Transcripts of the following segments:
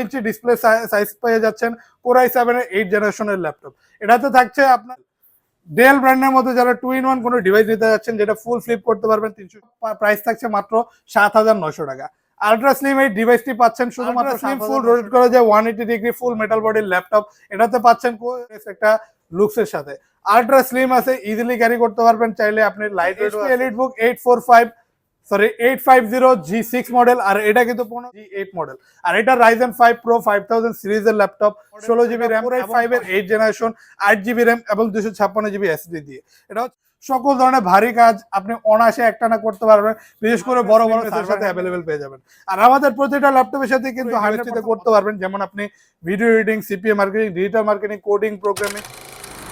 Inch display size পেয়ে যাচ্ছেন core i সেভেনের এইট জেনারেশনের ল্যাপটপ এটাতে থাকছে আপনার ডেল ব্র্যান্ডের মধ্যে যারা টু ইন ওয়ান কোনো ডিভাইস নিতে যাচ্ছেন যেটা ফুল ফ্লিপ করতে পারবেন তিনশো প্রাইস থাকছে মাত্র সাত হাজার নশো টাকা। আলট্রা স্লিম এই ডিভাইসটি পাচ্ছেন শুধুমাত্র স্লিম ফুল রোটেট করা যায় one eighty degree full metal বডির ল্যাপটপ এটাতে পাচ্ছেন একটা লুকসের সাথে। আলট্রা স্লিম আছে ইজিলি ক্যারি করতে পারবেন চাইলে আপনি light EliteBook eight four five sorry eight five zero G six model আর এটা কিন্তু পনেরো জি এইট মডেল আর এটা Ryzen five pro five thousand সিরিজের ল্যাপটপ ষোলো জিবি র্যাম ফাইভ এর এইট জেনারেশন আট জিবি র্যাম এবং দুশো ছাপ্পান্ন জিবি এসডি দিয়ে। এটা সকল ধরনের ভারী কাজ আপনি অনায়াসে একটানা করতে পারবেন। বিশেষ করে বড় বড় সাথে অ্যাভেলেবেল পেয়ে যাবেন। আর আমাদের প্রতিটা ল্যাপটপের সাথে কিন্তু হাইওয়েতে করতে পারবেন। যেমন আপনি video editing CPA marketing digital marketing coding programming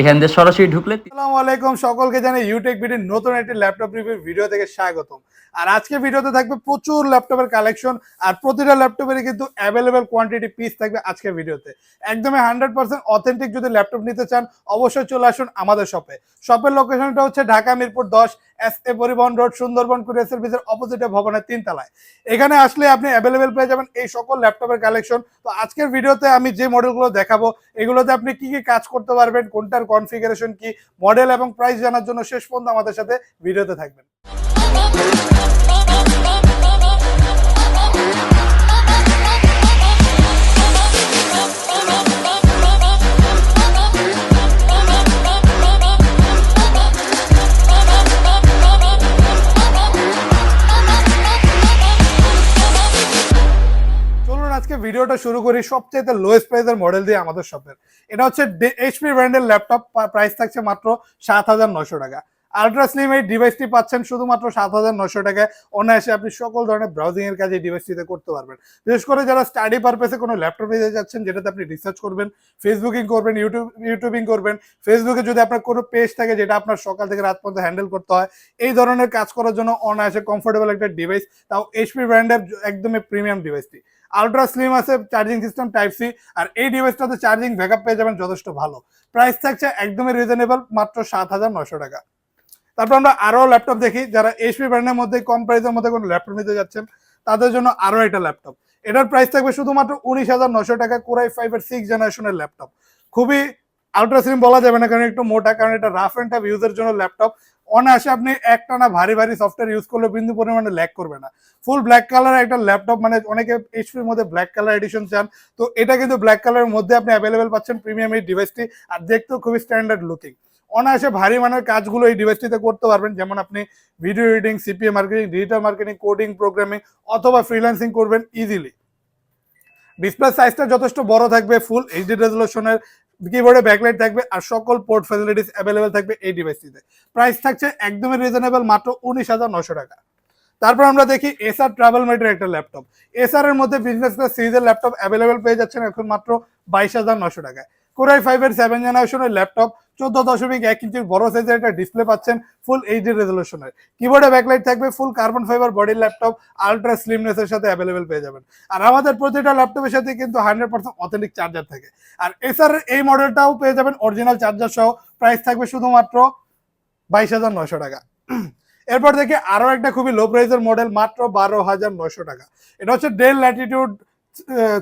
এখান দিয়ে সরাসরি ঢুকলে আসসালামু আলাইকুম, সকলকে জানাই ইউটেক ভিডিওর নতুন একটি ল্যাপটপ রিভিউ ভিডিও থেকে স্বাগতম। আর আজকে ভিডিওতে থাকবে প্রচুর ল্যাপটপের কালেকশন আর প্রতিটা ল্যাপটপেরই কিন্তু অ্যাভেলেবেল কোয়ান্টিটি পিস থাকবে আজকের ভিডিওতে একদমই হান্ড্রেড পার্সেন্ট অথেন্টিক যদি ল্যাপটপ নিতে চান, অবশ্যই চলে আসুন আমাদের শপে শপের লোকেশনটা হচ্ছে ঢাকা মিরপুর দশ এস এ পরিবহন রোড সুন্দরবন কুরিয়ার সার্ভিসের অপোজিটে ভবনের তিনতলায়। এখানে আসলে আপনি অ্যাভেলেবেল পেয়ে যাবেন এই সকল ল্যাপটপের কালেকশন তো আজকের ভিডিওতে আমি যে মডেলগুলো দেখাবো, এগুলোতে আপনি কি কি কাজ করতে পারবেন, কোনটার কনফিগারেশন কি মডেল এবং প্রাইস জানার জন্য শেষ পর্যন্ত আমাদের সাথে ভিডিওতে থাকবেন। ভিডিওটা শুরু করি সবচেয়ে লোয়েস্ট প্রাইসের মডেল দিয়ে আমাদের শপের এটা হচ্ছে এইচপি ব্র্যান্ডের ল্যাপটপ প্রাইস থাকছে মাত্র সাত হাজার নশো টাকা। আলট্রা স্লিম এই ডিভাইসটি পাচ্ছেন শুধুমাত্র সাত হাজার নশো টাকায়। অনায়াসে আপনি সকল ধরনের ব্রাউজিং এর কাজ ডিভাইসটিতে করতে পারবেন। বিশেষ করে যারা স্টাডি পারপাসে কোনো ল্যাপটপ নিতে যাচ্ছেন, যেটাতে আপনি রিসার্চ করবেন ফেসবুকিং করবেন ইউটিউব ইউটিউবিং করবেন ফেসবুকে যদি আপনার কোনো পেজ থাকে যেটা আপনার সকাল থেকে রাত পর্যন্ত হ্যান্ডেল করতে হয়, এই ধরনের কাজ করার জন্য অনায়াসে কমফোর্টেবল একটা ডিভাইস তাও এইচপি ব্র্যান্ডের একদমই প্রিমিয়াম ডিভাইসটি আলট্রা স্লিম আছে চার্জিং সিস্টেম টাইপ সি আর এই ডিভাইসটাতে চার্জিং ব্যাকআপ পেয়ে যাবেন যথেষ্ট ভালো। প্রাইস থাকছে একদমই রিজনেবল মাত্র সাত হাজার নশো টাকা। তারপর আমরা আরও ল্যাপটপ দেখি, যারা এইচপি ব্র্যান্ডের মধ্যে, কম প্রাইসের মধ্যে কোনো ল্যাপটপ নিতে যাচ্ছেন, তাদের জন্য আরও একটা ল্যাপটপ এটার প্রাইস থাকবে শুধুমাত্র উনিশ হাজার নশো টাকা, কোরাই ফাইভ এর সিক্স জেনারেশনের ল্যাপটপ খুবই আলট্রা স্লিম বলা যাবে না, কারণ একটু মোটা, কারণ এটা রাফ অ্যান্ড টাফ ইউজের জন্য ল্যাপটপ অনায়াসে আপনি একটানা ভারী ভারী সফটওয়্যার ইউজ করলে বিন্দু পরিমাণে ল্যাক করবে না। ফুল ব্ল্যাক কালার একটা ল্যাপটপ মানে অনেকে এইচপির মধ্যে ব্ল্যাক কালার এডিশন চান, তো এটা কিন্তু ব্ল্যাক কালারের মধ্যে আপনি অ্যাভেলেবেল পাচ্ছেন প্রিমিয়াম এই ডিভাইসটি আর দেখতেও খুবই স্ট্যান্ডার্ড লুকিং অনায়াসে ভারী মানের কাজগুলো এই ডিভাইসটিতে করতে পারবেন। যেমন আপনি video editing CPA marketing digital marketing coding programming অথবা ফ্রিল্যান্সিং করবেন ইজিলি ডিসপ্লে সাইজটা যথেষ্ট বড় থাকবে ফুল এইচডি রেজলিউশনের কিবোর্ডে ব্যাকলাইট থাকবে আর সকল পোর্ট ফ্যাসিলিটিস অ্যাভেলেবেল থাকবে এই ডিভাইসটিতে প্রাইস থাকছে একদমই রিজনেবল মাত্র উনিশ হাজার নশো টাকা। তারপর আমরা দেখি এসআর ট্রাভেল মেটের একটা ল্যাপটপ এসআর এর মধ্যে বিজনেস ক্লাস সিরিজের ল্যাপটপ অ্যাভেলেবেল পেয়ে যাচ্ছেন এখন মাত্র বাইশ হাজার নশো টাকায়। কোরাই ফাইভের সেভেন জেনারেশনের ল্যাপটপ চোদ্দ দশমিক এক ইঞ্চির বড় সাইজের একটা ডিসপ্লে পাচ্ছেন ফুল এইচডি রেজলিউশনের কিবোর্ডে ব্যাকলাইট থাকবে ফুল কার্বন ফাইবার বডির ল্যাপটপ আলট্রা স্লিমনেস এর সাথে অ্যাভেলেবেল পেয়ে যাবেন। আর আমাদের প্রতিটা ল্যাপটপের সাথে কিন্তু হান্ড্রেড পার্সেন্ট অথেন্টিক চার্জার থাকে। আর এসআর এই মডেলটাও পেয়ে যাবেন অরিজিনাল চার্জার সহ। প্রাইস থাকবে শুধুমাত্র বাইশ হাজার নয়শো টাকা। এরপর দেখি আরও একটা খুবই লো প্রাইসের মডেল মাত্র বারো হাজার নয়শো টাকা। এটা হচ্ছে Dell Latitude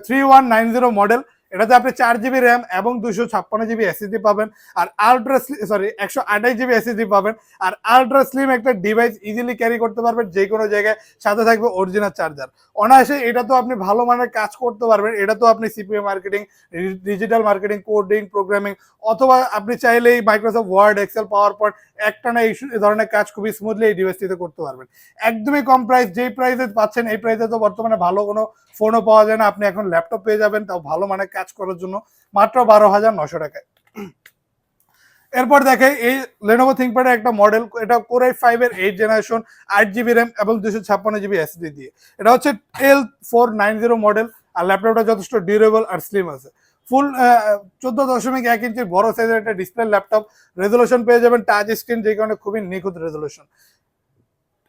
three one nine zero model এটাতে আপনি চার জিবি র্যাম এবং দুশো ছাপ্পান্ন জিবি এসএসডি পাবেন, আর আলট্রা সরি একশো আঠাশ জিবি এসএসডি পাবেন, আর আলট্রা স্লিম একটা ডিভাইস ইজিলি ক্যারি করতে পারবেন যে কোনো জায়গায়, সাথে থাকবে অরিজিনাল চার্জার অনায়াসে এটা তো আপনি ভালো মানের কাজ করতে পারবেন, এটা তো আপনি CPA marketing digital marketing coding programming অথবা আপনি চাইলেই Microsoft Word Excel PowerPoint একটানা এই এই ধরনের কাজ খুবই স্মুথলি এই ডিভাইসটিতে করতে পারবেন। একদমই কম প্রাইস যেই প্রাইসে পাচ্ছেন, এই প্রাইসে তো বর্তমানে ভালো কোনো ফোনও পাওয়া যায় না, আপনি এখন ল্যাপটপ পেয়ে যাবেন, তাও ভালো মানের কাজ করার জন্য মাত্র বারো হাজার নশো টাকায়। এরপর দেখে এই লেনোভো থিঙ্কপ্যাডের একটা মডেল এটা কোরাই ফাইভ এর এইট জেনারেশন আট জিবি র্যাম এবং দুশো ছাপ্পান্ন জিবি এসডি দিয়ে। এটা হচ্ছে L four nine zero model আর ল্যাপটপটা যথেষ্ট ডিউরেবল আর স্লিম আছে। ফুল চোদ্দ দশমিক এক ইঞ্চির বড় সাইজের একটা ডিসপ্লে ল্যাপটপ রেজলিউশন পেয়ে যাবেন টাচ স্ক্রিন যে কারণে খুবই নিখুঁত রেজলিউশন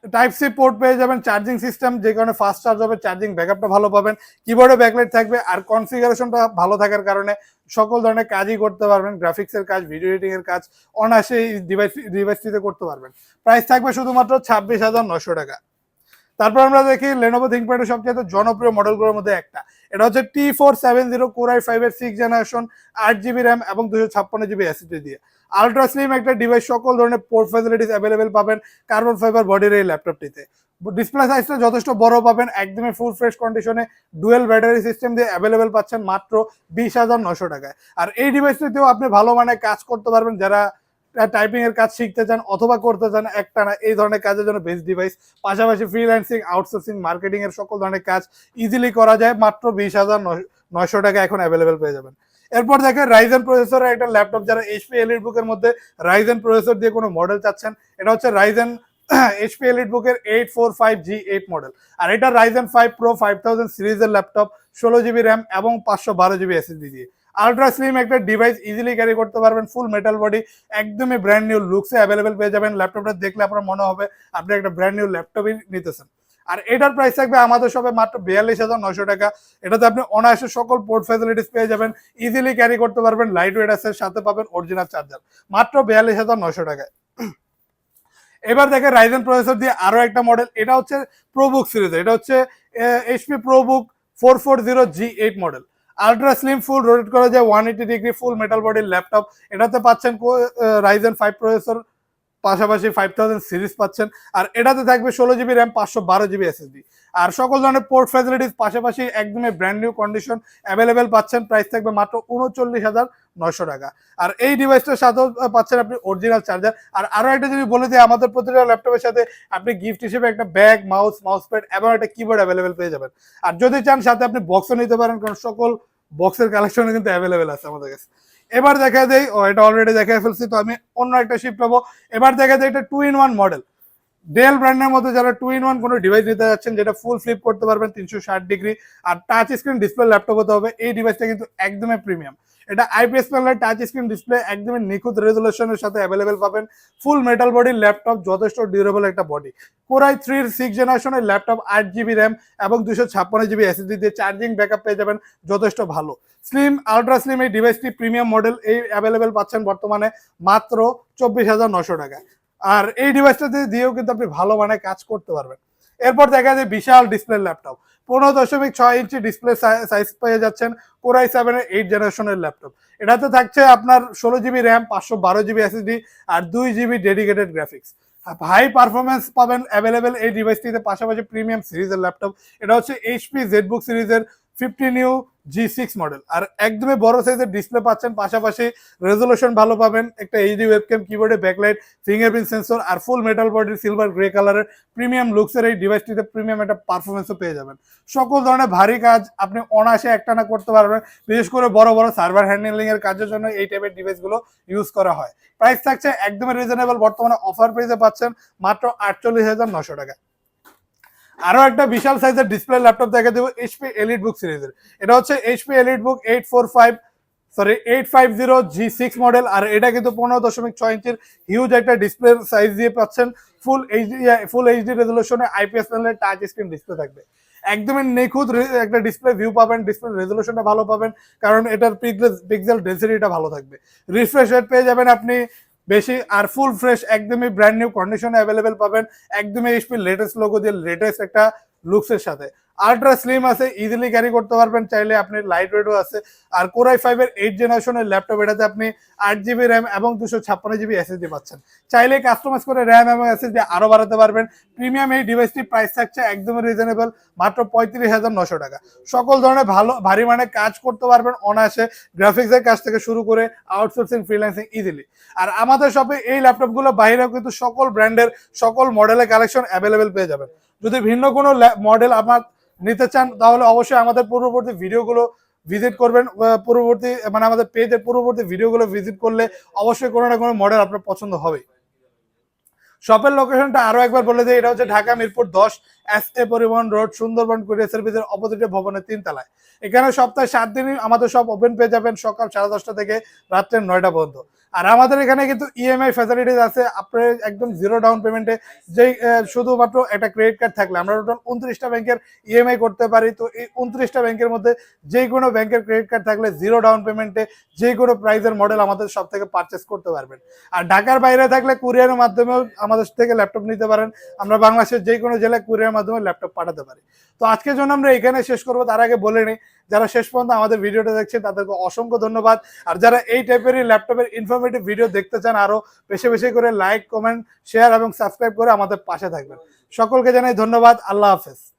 টাইপ সি পোর্ট পেয়ে যাবেন চার্জিং সিস্টেম যে কারণে ফাস্ট চার্জ হবে চার্জিং ব্যাকআপটা ভালো পাবেন। কিবোর্ডে ব্যাকলাইট থাকবে, আর কনফিগারেশনটা ভালো থাকার কারণে সকল ধরনের কাজই করতে পারবেন গ্রাফিক্সের কাজ ভিডিও এডিটিং এর কাজ, অনায়াসে এই ডিভাইস ডিভাইসটিতে করতে পারবেন। প্রাইস থাকবে শুধুমাত্র ছাব্বিশ হাজার নশো টাকা। তারপর আমরা দেখি লেনোভো থিঙ্কপ্যাডের সবচেয়ে জনপ্রিয় মডেলগুলোর মধ্যে একটা। এটা হচ্ছে T four seven zero core i five এর সিক্স জেনারেশন আট জিবি র্যাম এবং দুশো ছাপ্পান্ন জিবি এসএসডি দিয়ে। আলট্রা স্লিম একটা ডিভাইস সকল ধরনের পোর্ট ফ্যাসিলিটিস অ্যাভেলেবেল পাবেন কার্বন ফাইবার বডির এই ল্যাপটপটিতে ডিসপ্লে সাইজটা যথেষ্ট বড় পাবেন, একদমই ফুল ফ্রেশ কন্ডিশনে ডুয়েল ব্যাটারি সিস্টেম দিয়ে অ্যাভেলেবেল পাচ্ছেন মাত্র বিশ হাজার নশো টাকায়। আর এই ডিভাইসটিতেও আপনি ভালো মানে কাজ করতে পারবেন, যারা টাইপিং এর কাজ শিখতে চান অথবা করতে চান, একটা না, এই ধরনের কাজের জন্য বেস্ট ডিভাইস পাশাপাশি ফ্রিল্যান্সিং আউটসোর্সিং মার্কেটিং এর সকল ধরনের কাজ ইজিলি করা যায়, মাত্র বিশ হাজার নয়শো টাকা এখন অ্যাভেলেবেল পেয়ে যাবেন। এরপর দেখেন রাইজেন প্রসেসরের একটা ল্যাপটপ যারা এইচপি এলিট বুকের মধ্যে রাইজেন প্রসেসর দিয়ে কোনো মডেল চাচ্ছেন, এটা হচ্ছে রাইজেন এইচপি এলিট বুকের eight four five G eight model আর এটা Ryzen five pro five thousand সিরিজের ল্যাপটপ ষোলো জিবি র্যাম এবং পাঁচশো বারো জিবি এসএসডি দিয়ে। আলট্রা স্লিম একটা ডিভাইস ইজিলি ক্যারি করতে পারবেন ফুল মেটাল বডি একদমই ব্র্যান্ড নিউ লুকসে অ্যাভেলেবেল পেয়ে যাবেন। ল্যাপটপটা দেখলে আপনার মনে হবে আপনি একটা ব্র্যান্ড নিউ ল্যাপটপই নিতেছেন। আর এটার প্রাইস থাকবে আমাদের সবে মাত্র বিয়াল্লিশ হাজার নয়শো টাকা। এটাতে আপনি অনায়াসে সকল পোর্ট ফ্যাসিলিটিস পেয়ে যাবেন। ইজিলি ক্যারি করতে পারবেন লাইট ওয়েট আছে সাথে পাবেন অরিজিনাল চার্জার মাত্র বিয়াল্লিশ হাজার নয়শো টাকায়। এবার দেখে রাইজেন প্রসেসর দিয়ে আরও একটা মডেল এটা হচ্ছে প্রোবুক সিরিজ এটা হচ্ছে HP ProBook four four zero G eight model ultra slim full rotate করা যায় one eighty degree full metal বডির ল্যাপটপ এটাতে পাচ্ছেন রাইজেন ফাইভ প্রসেসর পাশাপাশি ফাইভ থাউজেন্ড সিরিজ পাচ্ছেন। আর এটাতে থাকবে ষোলো জিবি র্যাম পাঁচশো বারো জিবি এসএসডি আর সকল ধরনের পোর্ট ফ্যাসিলিটিস পাশাপাশি একদমই ব্র্যান্ড নিউ কন্ডিশন অ্যাভেলেবেল পাচ্ছেন। প্রাইস থাকবে মাত্র উনচল্লিশ হাজার নয়শো টাকা। আর এই ডিভাইসটার সাথেও পাচ্ছেন আপনি অরিজিনাল চার্জার আর আরও একটা যদি বলে দিই, আমাদের প্রতিটা ল্যাপটপের সাথে আপনি গিফট হিসেবে একটা ব্যাগ মাউস মাউস প্যাড এবং একটা কিবোর্ড অ্যাভেলেবেল পেয়ে যাবেন। আর যদি চান সাথে আপনি বক্সও নিতে পারেন, কারণ সকল বক্সের কালেকশন কিন্তু অ্যাভেলেবেল আছে আমাদের কাছে। এবার দেখা দেয় ও এটা অলরেডি দেখা ফেলছি, তো আমি অন্য একটা শিফট পাবো। এবার দেখা যায় এটা two in one model Dell ব্র্যান্ডের মধ্যে যারা টু ইন ওয়ান কোনো ডিভাইস নিতে যাচ্ছেন, যেটা ফুল ফ্লিপ করতে পারবেন তিনশো ষাট ডিগ্রি আর টাচ স্ক্রিন ডিসপ্লে ল্যাপটপ হতে হবে। এই ডিভাইসটা কিন্তু একদমই প্রিমিয়াম এটা আইপিএস প্যানেলের টাচ স্ক্রিন ডিসপ্লে একদমই নিখুঁত রেজলিউশনের সাথে অ্যাভেলেবেল পাবেন। ফুল মেটাল বডি ল্যাপটপ যথেষ্ট ডিউরেবল একটা বডি কোরাই থ্রির সিক্স জেনারেশনের ল্যাপটপ আট জিবি র্যাম এবং দুশো ছাপ্পান্ন জিবি এসএসডি দিয়ে চার্জিং ব্যাকআপ পেয়ে যাবেন, যথেষ্ট ভালো। স্লিম আলট্রা স্লিম এই ডিভাইসটি প্রিমিয়াম মডেল এই অ্যাভেলেবেল পাচ্ছেন বর্তমানে মাত্র চব্বিশ হাজার নশো টাকা আর এই ডিভাইসটাতে দিয়েও কিন্তু আপনি ভালো মানে কাজ করতে পারবেন। এরপর দেখা যায় বিশাল ডিসপ্লে ল্যাপটপ পনেরো দশমিক ছয় ইঞ্চি ডিসপ্লে সাইজ পেয়ে যাচ্ছেন কোরাই সেভেনের এইট জেনারেশনের ল্যাপটপ এটাতে থাকছে আপনার ষোলো জিবি র্যাম পাঁচশো বারো জিবি এসএসডি আর দুই GB dedicated graphics high performance পাবেন অ্যাভেলেবেল এই ডিভাইসটিতে পাশাপাশি প্রিমিয়াম সিরিজের ল্যাপটপ এটা হচ্ছে এইচপি জেডবুক সিরিজের fifty new G six model আর একদমই বড় সাইজের ডিসপ্লে পাচ্ছেন, পাশাপাশি রেজলিউশন ভালো পাবেন, একটা এইচডি ওয়েবক্যাম কিবোর্ডে ব্যাকলাইট ফিঙ্গারপ্রিন্ট সেন্সর আর ফুল মেটাল বডির সিলভার গ্রে কালারের প্রিমিয়াম লুকসের এই ডিভাইসটিতে প্রিমিয়াম একটা পারফরমেন্সও পেয়ে যাবেন। সকল ধরনের ভারী কাজ আপনি অনায়াসে একটানা করতে পারবেন, বিশেষ করে বড় বড় সার্ভার হ্যান্ডেলিং এর কাজের জন্য এই টাইপের ডিভাইসগুলো ইউজ করা হয়। প্রাইস থাকছে একদমই রিজনেবল বর্তমানে অফার প্রাইসে পাচ্ছেন মাত্র আটচল্লিশ হাজার নশো টাকা। আরও একটা বিশাল সাইজের ডিসপ্লে ল্যাপটপ দেখা দেবো এইচপি এলিট বুক সিরিজের এটা হচ্ছে HP Elite book eight four five sorry eight five zero G six model আর এটা কিন্তু পনেরো দশমিক ছয় ইঞ্চির হিউজ একটা ডিসপ্লে সাইজ দিয়ে পাচ্ছেন। ফুল এইচডি ফুল এইচডি রেজলিউশনে আইপিএস প্যানেলের টাচ স্ক্রিন ডিসপ্লে থাকবে। একদমই নিখুঁত একটা ডিসপ্লে ভিউ পাবেন ডিসপ্লে রেজলিউশনটা ভালো পাবেন, কারণ এটার পিক্সেল ডেন্সিটিটা ভালো থাকবে। রিফ্রেশ রেট পেয়ে যাবেন আপনি বেশি আর ফুল ফ্রেশ একদমই ব্র্যান্ড নিউ কন্ডিশনে অ্যাভেলেবেল পাবেন, একদমই এসপি লেটেস্ট লোগো দিয়ে লেটেস্ট একটা লুকসের সাথে। আলট্রা স্লিম আছে ইজিলি ক্যারি করতে পারবেন, চাইলে আপনি লাইট ওয়েটও আছে। আর কোরাই ফাইভের এইট জেনারেশনের ল্যাপটপ এটাতে আপনি আট জিবি র্যাম এবং দুশো ছাপ্পান্ন জিবি এসএসডি পাচ্ছেন। চাইলে কাস্টমাইজ করে র্যাম এবং এসএসডি আরও বাড়াতে পারবেন। প্রিমিয়াম এই ডিভাইসটির প্রাইস থাকছে একদমই রিজনেবল মাত্র পঁয়ত্রিশ হাজার নশো টাকা। সকল ধরনের ভালো, ভারী মানে কাজ করতে পারবেন অনায়াসে। গ্রাফিক্সের কাজ থেকে শুরু করে আউটসোর্সিং ফ্রিল্যান্সিং ইজিলি আর আমাদের শপে এই ল্যাপটপগুলো বাইরেও কিন্তু সকল ব্র্যান্ডের সকল মডেলের কালেকশন অ্যাভেলেবেল পেয়ে যাবেন। যদি ভিন্ন কোনো মডেল আমার নিতে চান, তাহলে অবশ্যই আমাদের পূর্ববর্তী ভিডিওগুলো ভিজিট করবেন পূর্ববর্তী মানে আমাদের পেজের পূর্ববর্তী ভিডিওগুলো ভিজিট করলে অবশ্যই কোনো না কোনো মডেল আপনার পছন্দ হবে। শপের লোকেশনটা আরও একবার বলে দিই, এটা হচ্ছে ঢাকা মিরপুর দশ এস এ পরিবহন রোড, সুন্দরবন কুরিয়ার সার্ভিসের অপোজিটে ভবনের তিনতলায়। এখানে সপ্তাহে সাত দিনই আমাদের সব ওপেন পেয়ে যাবেন সকাল সাড়ে দশটা থেকে রাত্রে নয়টা পর্যন্ত। আর আমাদের এখানে কিন্তু E ইএমআই ফ্যাসিলিটিস আছে, আপনার একদম জিরো ডাউন পেমেন্টে যেই শুধুমাত্র একটা ক্রেডিট কার্ড থাকলে আমরা টোটাল উনত্রিশটা ব্যাংকের ইএমআই করতে পারি। তো এই উনত্রিশটা ব্যাংকের মধ্যে যে কোনো ব্যাংকের ক্রেডিট কার্ড থাকলে জিরো ডাউন পেমেন্টে যে কোনো প্রাইজের মডেল আমাদের সব থেকে পারচেস করতে পারবেন। আর ঢাকার বাইরে থাকলে কুরিয়ারের মাধ্যমেও আমাদের থেকে ল্যাপটপ নিতে পারেন। আমরা বাংলাদেশের যে কোনো জেলায় কুরিয়ারের মাধ্যমে ল্যাপটপ পাঠাতে পারি। তো আজকের জন্য আমরা এখানে শেষ করব। তার আগে বলে নিই যারা শেষ পর্যন্ত আমাদের ভিডিওটা দেখছেন, তাদেরকে অসংখ্য ধন্যবাদ। আর যারা এই টাইপেরই ল্যাপটপের ইনফরমেটিভ ভিডিও দেখতে চান, আরও বেশি বেশি করে লাইক কমেন্ট শেয়ার এবং সাবস্ক্রাইব করে আমাদের পাশে থাকবেন। সকলকে জানাই ধন্যবাদ। আল্লাহ হাফেজ।